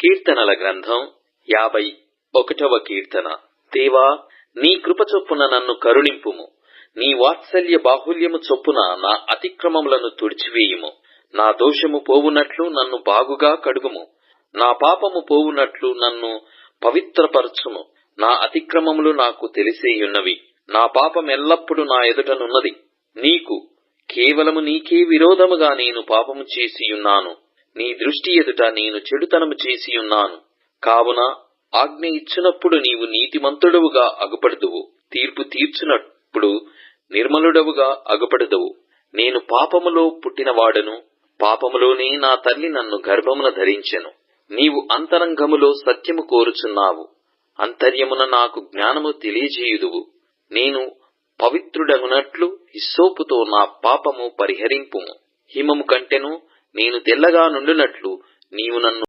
కీర్తనల గ్రంథం యాభై ఒకటవ కీర్తన. దేవా నీ కృప చొప్పున నన్ను కరుణింపుము. నీ వాత్సల్య బాహుల్యము చొప్పున నా అతిక్రమములను తుడిచివేయుము. నా దోషము పోవునట్లు నన్ను బాగుగా కడుగుము. నా పాపము పోవునట్లు నన్ను పవిత్రపరచుము. నా అతిక్రమములు నాకు తెలిసేయున్నవి. నా పాపం ఎల్లప్పుడు నా ఎదుటనున్నది నీకు కేవలము నీకే విరోధముగా నేను పాపము చేసియున్నాను. నీ దృష్టి ఎదుట నేను చెడుతనము చేసియున్నాను కావున ఆజ్ఞ ఇచ్చినప్పుడు నీవు నీతిమంతుడవుగా అగుపడుదువు. తీర్పు తీర్చునప్పుడు నిర్మలుడవుగా అగుపడదువు. నేను పాపములో పుట్టినవాడను. పాపములోనే నా తల్లి నన్ను గర్భమున ధరించెను. నీవు అంతరంగములో సత్యము కోరుచున్నావు. అంతర్యమున నాకు జ్ఞానము తెలియజేయుదువు. నేను పవిత్రుడగునట్లు హిస్సోపుతో నా పాపము పరిహరింపుము. హిమము కంటెను నేను తెల్లగా నుండినట్లు నీవు నన్ను